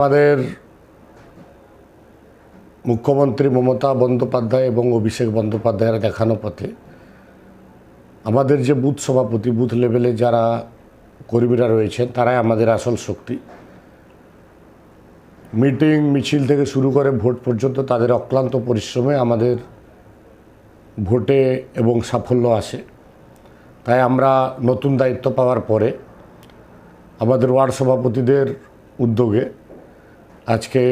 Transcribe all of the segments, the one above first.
আমাদের মুখ্যমন্ত্রী মমতা বন্দ্যোপাধ্যায় এবং অভিষেক বন্দ্যোপাধ্যায়ের দেখানো পথে আমাদের যে বুথ সভাপতি, বুথ লেভেলে যারা কর্মীরা রয়েছেন, তারাই আমাদের আসল শক্তি। মিটিং, মিছিল থেকে শুরু করে ভোট পর্যন্ত তাদের অক্লান্ত পরিশ্রমে আমাদের ভোটে এবং সাফল্য আসে। তাই আমরা নতুন দায়িত্ব পাওয়ার পরে আমাদের ওয়ার্ড সভাপতিদের উদ্যোগে আজকে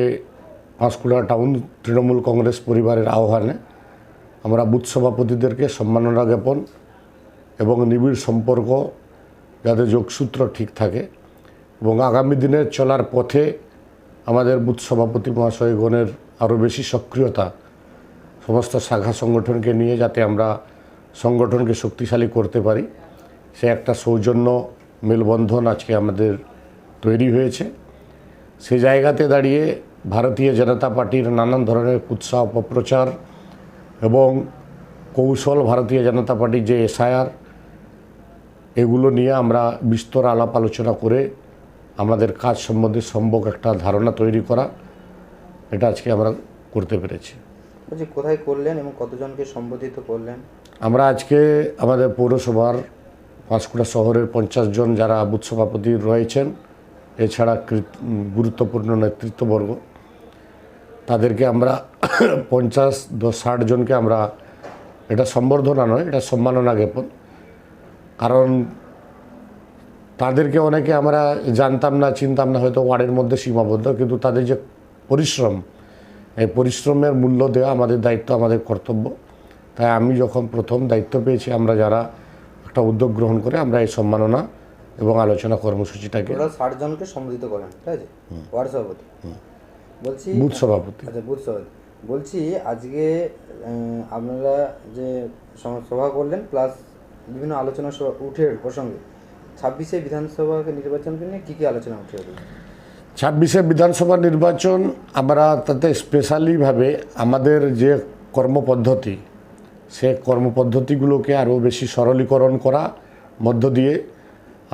পাঁশকুড়া টাউন তৃণমূল কংগ্রেস পরিবারের আহ্বানে আমরা বুথ সভাপতিদেরকে সম্মাননা জ্ঞাপন এবং নিবিড় সম্পর্ক যাতে যোগসূত্র ঠিক থাকে এবং আগামী দিনের চলার পথে আমাদের বুথ সভাপতি মহাশয়গণের আরও বেশি সক্রিয়তা সমস্ত শাখা সংগঠনকে নিয়ে যাতে আমরা সংগঠনকে শক্তিশালী করতে পারি, সে একটা সৌজন্য মেলবন্ধন আজকে আমাদের তৈরি হয়েছে। সে জায়গাতে দাঁড়িয়ে ভারতীয় জনতা পার্টির নানান ধরনের উৎসাহ অপপ্রচার এবং কৌশল ভারতীয় জনতা পার্টির যে এসআইআর এগুলো নিয়ে আমরা বিস্তর আলাপ আলোচনা করে আমাদের কাজ সম্বন্ধে সম্ভব একটা ধারণা তৈরি করা এটা আজকে আমরা করতে পেরেছি। বলছি কোথায় করলেন এবং কতজনকে সম্বোধিত করলেন? আমরা আজকে আমাদের পৌরসভার পাঁশকুড়া শহরের পঞ্চাশ জন যারা বুথ সভাপতি রয়েছেন এছাড়া গুরুত্বপূর্ণ নেতৃত্ববর্গ। তাদেরকে আমরা পঞ্চাশ দশ ষাট জনকে আমরা, এটা সম্বর্ধনা নয়, এটা সম্মাননা জ্ঞাপন। কারণ তাদেরকে অনেকে আমরা জানতাম না, চিনতাম না, হয়তো ওয়ার্ডের মধ্যে সীমাবদ্ধ, কিন্তু তাদের যে পরিশ্রম, এই পরিশ্রমের মূল্য দেওয়া আমাদের দায়িত্ব, আমাদের কর্তব্য। তাই আমি যখন প্রথম দায়িত্ব পেয়েছি, আমরা যারা একটা উদ্যোগ গ্রহণ করে আমরা এই সম্মাননা এবং আলোচনা কর্মসূচিটাকে। ওরা ষাট জনকে সম্বোধিত করেন ঠিক আছে? ওয়ার্ড সভাপতি। বলছি বুথ সভাপতি। আচ্ছা বুথ সভাপতি। বলছি আজকে আপনারা যে সভা করলেন প্লাস বিভিন্ন আলোচনা উঠে প্রসঙ্গে ছাব্বিশে বিধানসভাকে নির্বাচনকে নিয়ে কী কী আলোচনা উঠে ছাব্বিশে বিধানসভা নির্বাচন আমরা তাতে স্পেশালিভাবে আমাদের যে কর্মপদ্ধতি সে কর্মপদ্ধতিগুলোকে আরও বেশি সরলীকরণ করা মধ্য দিয়ে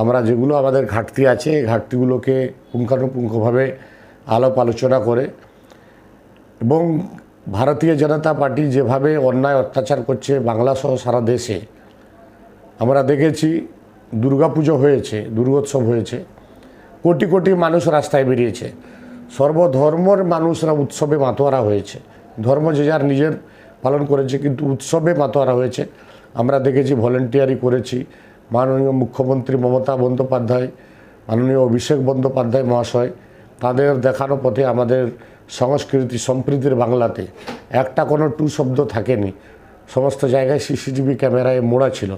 আমরা যেগুলো আমাদের ঘাটতি আছে, এই ঘাটতিগুলোকে পুঙ্খানুপুঙ্খভাবে আলাপ আলোচনা করে এবং ভারতীয় জনতা পার্টি যেভাবে অন্যায় অত্যাচার করছে বাংলা সহ সারা দেশে, আমরা দেখেছি দুর্গাপুজো হয়েছে, দুর্গোৎসব হয়েছে, কোটি কোটি মানুষ রাস্তায় বেরিয়েছে। সর্বধর্মর মানুষরা উৎসবে মাতোয়ারা হয়েছে। ধর্ম যে যার নিজের পালন করেছে, কিন্তু উৎসবে মাতোয়ারা হয়েছে। আমরা দেখেছি ভলেন্টিয়ারি করেছি। মাননীয় মুখ্যমন্ত্রী মমতা বন্দ্যোপাধ্যায়, মাননীয় অভিষেক বন্দ্যোপাধ্যায় মহাশয়, তাদের দেখানো পথে আমাদের সংস্কৃতি সম্প্রীতির বাংলাতে একটা কোনো টু শব্দ থাকেনি। সমস্ত জায়গায় সিসিটিভি ক্যামেরায় মোড়া ছিল।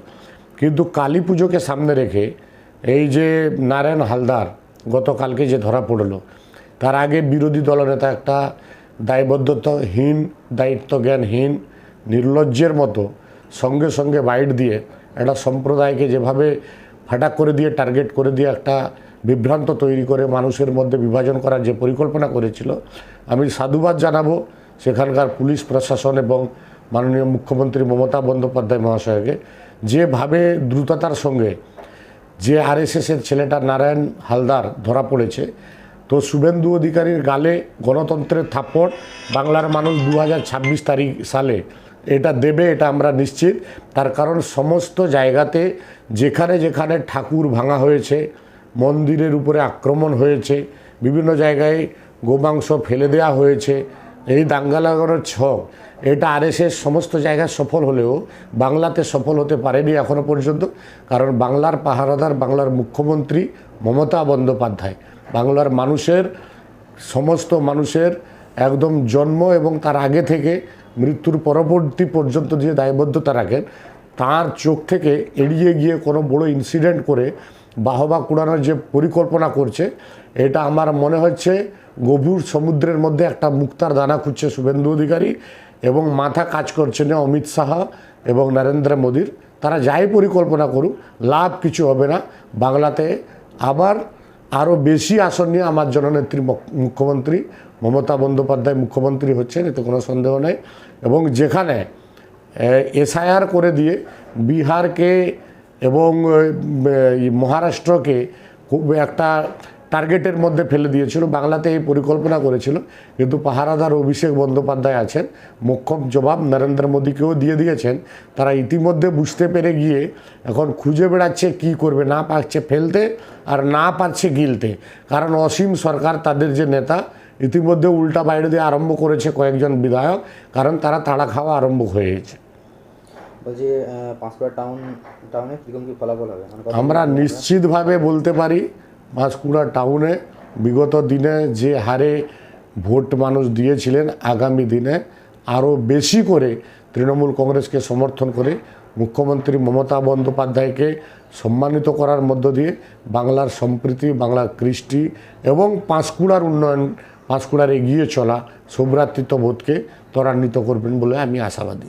কিন্তু কালী পুজোকে সামনে রেখে এই যে নারায়ণ হালদার গতকালকে যে ধরা পড়ল, তার আগে বিরোধী দলনেতা একটা দায়বদ্ধতাহীন, দায়িত্বজ্ঞানহীন, নির্লজ্জের মতো সঙ্গে সঙ্গে বাইট দিয়ে একটা সম্প্রদায়কে যেভাবে ফাটাক করে দিয়ে, টার্গেট করে দিয়ে একটা বিভ্রান্ত তৈরি করে মানুষের মধ্যে বিভাজন করার যে পরিকল্পনা করেছিল, আমি সাধুবাদ জানাব সেখানকার পুলিশ, প্রশাসন এবং মাননীয় মুখ্যমন্ত্রী মমতা বন্দ্যোপাধ্যায় মহাশয়কে। যেভাবে দ্রুততার সঙ্গে যে আরএসএসের ছেলেটা নারায়ণ হালদার ধরা পড়েছে, তো শুভেন্দু অধিকারীর গালে গণতন্ত্রের থাপ্পড়, বাংলার মানুষ দু হাজার ছাব্বিশ তারিখ সালে এটা দেবে, এটা আমরা নিশ্চিত। তার কারণ সমস্ত জায়গাতে যেখানে যেখানে ঠাকুর ভাঙা হয়েছে, মন্দিরের উপরে আক্রমণ হয়েছে, বিভিন্ন জায়গায় গোমাংস ফেলে দেওয়া হয়েছে, এই দাঙ্গা লাগানোর ছক, এটা আরএসএস সমস্ত জায়গায় সফল হলেও বাংলাতে সফল হতে পারেনি এখনও পর্যন্ত, কারণ বাংলার পাহারাদার, বাংলার মুখ্যমন্ত্রী মমতা বন্দ্যোপাধ্যায়, বাংলার মানুষের, সমস্ত মানুষের একদম জন্ম এবং তার আগে থেকে মৃত্যুর পরবর্তী পর্যন্ত যে দায়বদ্ধতা রাখেন, তার চোখ থেকে এড়িয়ে গিয়ে কোনো বড় ইনসিডেন্ট করে বাহবা কুড়ানোর যে পরিকল্পনা করছে, এটা আমার মনে হচ্ছে গভীর সমুদ্রের মধ্যে একটা মুক্তার দানা খুঁজছে শুভেন্দু অধিকারী এবং মাথা কাজ করছে না অমিত শাহ এবং নরেন্দ্র মোদীর। তারা যাই পরিকল্পনা করুক, লাভ কিছু হবে না। বাংলাতে আবার আরও বেশি আসন নিয়ে আমার জননেত্রী মুখ্যমন্ত্রী মমতা বন্দ্যোপাধ্যায় মুখ্যমন্ত্রী হচ্ছেন, এতে কোনো সন্দেহ নেই। এবং যেখানে এসআইআর করে দিয়ে বিহারকে এবং মহারাষ্ট্রকে খুব একটা টার্গেটের মধ্যে ফেলে দিয়েছিল। বাংলাতে এই পরিকল্পনা করেছিল কিন্তু পাহারাদার অভিষেক বন্দ্যোপাধ্যায় আছেন মোক্ষম জবাব নরেন্দ্র মোদীকেও দিয়ে দিয়েছেন। তারা ইতিমধ্যে বুঝতে পেরে গিয়ে এখন খুঁজে বেড়াচ্ছে কি করবে না পারছে ফেলতে আর না পারছে গিলতে। কারণ অসীম সরকার তাদের যে নেতা ইতিমধ্যে উল্টা বাইরে দিয়ে আরম্ভ করেছে কয়েকজন বিধায়ক কারণ তারা তাড়া খাওয়া আরম্ভ হয়েছে। বলছি আহ, টাউন টাউনে কীরকম কী ফলাফল হবে? মানে আমরা নিশ্চিতভাবে বলতে পারি পাঁশকুড়া টাউনে বিগত দিনে যে হারে ভোট মানুষ দিয়েছিলেন, আগামী দিনে আরও বেশি করে তৃণমূল কংগ্রেসকে সমর্থন করে মুখ্যমন্ত্রী মমতা বন্দ্যোপাধ্যায়কে সম্মানিত করার মধ্য দিয়ে বাংলার সম্প্রীতি, বাংলার কৃষ্টি এবং পাঁশকুড়ার উন্নয়ন পাঁশকুড়ার এগিয়ে চলা সৌভ্রাতৃত্ববোধকে ত্বরান্বিত করবেন বলে আমি আশাবাদী।